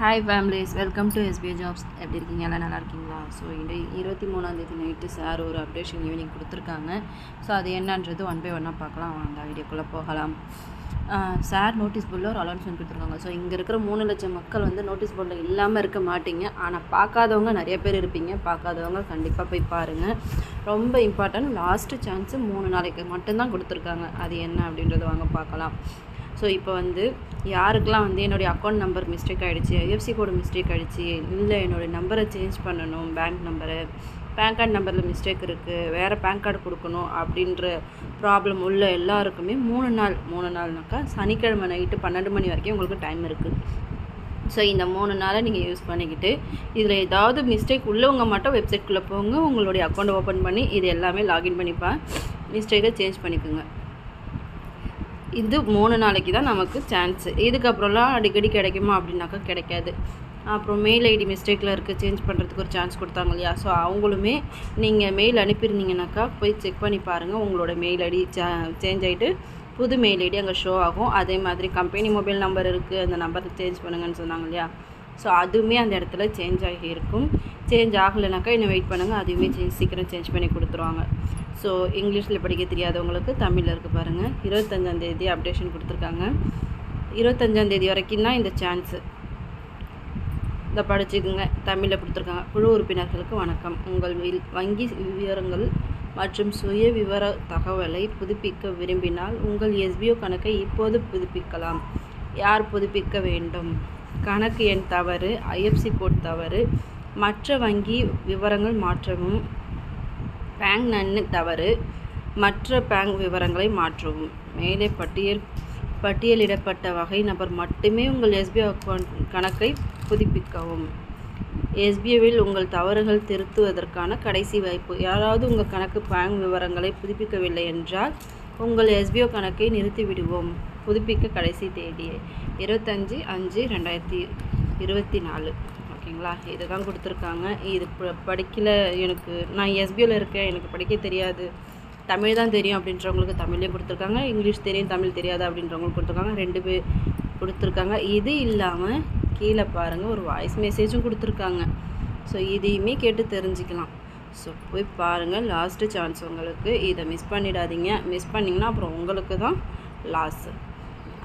Hi families welcome to SBI jobs எப்படி இருக்கீங்க? எல்லாம் நல்லா இருக்கீங்களா? ஸோ இந்த இருபத்தி மூணாந்தேதி நைட்டு சார் ஒரு அப்டேஷன் ஈவினிங் கொடுத்துருக்காங்க. ஸோ அது என்னன்றது ஒன் பை ஒன்னாக பார்க்கலாம். அந்த வீடியோக்குள்ளே போகலாம். சார் நோட்டீஸ் போர்டில் ஒரு அலௌன்ஸ்மெண்ட் கொடுத்துருக்காங்க. ஸோ இங்கே இருக்கிற மூணு லட்சம் மக்கள் வந்து நோட்டீஸ் போர்டில் இல்லாமல் இருக்க மாட்டீங்க. ஆனால் பார்க்காதவங்க நிறைய பேர் இருப்பீங்க. பார்க்காதவங்க கண்டிப்பாக போய் பாருங்கள் ரொம்ப இம்பார்ட்டன்ட் லாஸ்ட்டு சான்ஸு மூணு நாளைக்கு மட்டும்தான் கொடுத்துருக்காங்க. அது என்ன அப்படின்றத வாங்க பார்க்கலாம். ஸோ இப்போ வந்து யாருக்கெலாம் வந்து என்னுடைய அக்கௌண்ட் நம்பர் மிஸ்டேக் ஆகிடுச்சு ஐஎஃப்சி கோடு மிஸ்டேக் ஆகிடுச்சு இல்லை என்னுடைய நம்பரை சேஞ்ச் பண்ணணும் பேங்க் நம்பரை பேன் கார்டு நம்பரில் மிஸ்டேக் இருக்குது வேறு பேன் கார்டு கொடுக்கணும் அப்படின்ற ப்ராப்ளம் உள்ள எல்லாருக்குமே மூணு நாள் மூணு நாள்னாக்கா சனிக்கிழமை நைட்டு பன்னெண்டு மணி வரைக்கும் உங்களுக்கு டைம் இருக்குது ஸோ இந்த மூணு நாளை நீங்கள் யூஸ் பண்ணிக்கிட்டு இதில் ஏதாவது மிஸ்டேக் உள்ளவங்க மட்டும் வெப்சைட்குள்ளே போங்க உங்களுடைய அக்கௌண்ட் ஓப்பன் பண்ணி இது எல்லாமே லாகின் பண்ணிப்பேன். மிஸ்டேக்கை சேஞ்ச் பண்ணிக்கோங்க. இது மூணு நாளைக்கு தான் நமக்கு சான்ஸு இதுக்கப்புறம்லாம் அடிக்கடி கிடைக்குமா அப்படின்னாக்கா கிடைக்காது. அப்புறம் மெயில் ஐடி மிஸ்டேக்கில் இருக்குது சேஞ்ச் பண்ணுறதுக்கு ஒரு சான்ஸ் கொடுத்தாங்க இல்லையா? ஸோ அவங்களுமே நீங்கள் மெயில் அனுப்பியிருந்தீங்கனாக்கா போய் செக் பண்ணி பாருங்கள் உங்களோட மெயில் ஐடி சேஞ்ச் ஆகிட்டு புது மெயில் ஐடி அங்கே ஷோ ஆகும். அதே மாதிரி கம்பெனி மொபைல் நம்பர் இருக்குது அந்த நம்பரை சேஞ்ச் பண்ணுங்கன்னு சொன்னாங்க இல்லையா? ஸோ அதுவுமே அந்த இடத்துல சேஞ்ச் ஆகி இருக்கும். சேஞ்ச் ஆகலைனாக்கா இன்னும் வெயிட் பண்ணுங்கள் அதுவுமே சீக்கிரம் சேஞ்ச் பண்ணி கொடுத்துருவாங்க. ஸோ இங்கிலீஷில் படிக்க தெரியாதவங்களுக்கு தமிழில் இருக்குது பாருங்கள் இருபத்தஞ்சாந்தேதி அப்டேஷன் கொடுத்துருக்காங்க. இருபத்தஞ்சாந்தேதி வரைக்கும் தான் இந்த சான்ஸு இதை படிச்சுக்குங்க. தமிழில் கொடுத்துருக்காங்க. குழு உறுப்பினர்களுக்கு வணக்கம். உங்கள் வங்கி விவரங்கள் மற்றும் சுய விவர தகவலை புதுப்பிக்க விரும்பினால் உங்கள் எஸ்பிஓ கணக்கை இப்போது புதுப்பிக்கலாம். யார் புதுப்பிக்க வேண்டும்? கணக்கு எண் தவறு ஐஎஃப்சி கோட் தவறு மற்ற வங்கி விவரங்கள் மாற்றவும் பேங்க் நன்னு தவறு. மற்ற பேங்க் விவரங்களை மாற்றவும். மேலே பட்டியல் பட்டியலிடப்பட்ட வகை நபர் மட்டுமே உங்கள் எஸ்பிஐ அக்கௌண்ட் கணக்கை புதுப்பிக்கவும். எஸ்பிஐவில் உங்கள் தவறுகள் திருத்துவதற்கான கடைசி வாய்ப்பு. யாராவது உங்கள் கணக்கு பேங்க் விவரங்களை புதுப்பிக்கவில்லை என்றால் உங்கள் எஸ்பிஓ கணக்கை நிறுத்திவிடுவோம். புதுப்பிக்க கடைசி தேதி இருபத்தஞ்சி அஞ்சு ரெண்டாயிரத்தி இருபத்தி நாலு. ஓகேங்களா? இது தான் கொடுத்துருக்காங்க. இது படிக்கல எனக்கு நான் எஸ்பியூவில் இருக்கேன் எனக்கு படிக்க தெரியாது. தமிழ் தான் தெரியும் அப்படின்றவங்களுக்கு தமிழ்லேயும் கொடுத்துருக்காங்க. இங்கிலீஷ் தெரியும் தமிழ் தெரியாது அப்படின்றவங்களுக்கு கொடுத்துருக்காங்க. ரெண்டு பேர் கொடுத்துருக்காங்க. இது இல்லாமல் கீழே பாருங்கள் ஒரு வாய்ஸ் மெசேஜும் கொடுத்துருக்காங்க. ஸோ இதையுமே கேட்டு தெரிஞ்சுக்கலாம். ஸோ போய் பாருங்கள் லாஸ்ட்டு சான்ஸ் உங்களுக்கு. இதை மிஸ் பண்ணிடாதீங்க. மிஸ் பண்ணிங்கன்னா அப்புறம் உங்களுக்கு தான் லாஸு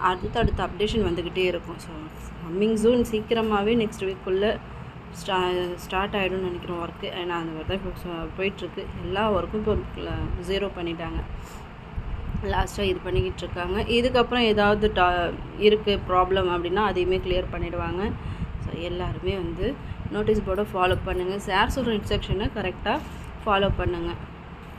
அடுத்த அடுத்த அப்டேஷன் வந்துக்கிட்டே இருக்கும். ஸோ கம்மிங் ஜூன் சீக்கிரமாகவே நெக்ஸ்ட் வீக்குள்ளே ஸ்டா ஸ்டார்ட் ஆகிடும்னு நினைக்கிறோம் ஒர்க்கு ஏன்னா அந்த மாதிரி தான் இப்போ போயிட்டுருக்கு. எல்லா ஒர்க்கும் இப்போ ஜீரோ பண்ணிட்டாங்க. லாஸ்ட்டாக இது பண்ணிக்கிட்டு இருக்காங்க. இதுக்கப்புறம் ஏதாவது டா இருக்குது ப்ராப்ளம் அப்படின்னா அதையுமே கிளியர் பண்ணிவிடுவாங்க ஸோ எல்லாருமே வந்து நோட்டீஸ் போர்டை ஃபாலோ பண்ணுங்கள் சார் சொல்கிற இன்ஸ்ட்ரக்ஷனை கரெக்டாக ஃபாலோ பண்ணுங்கள்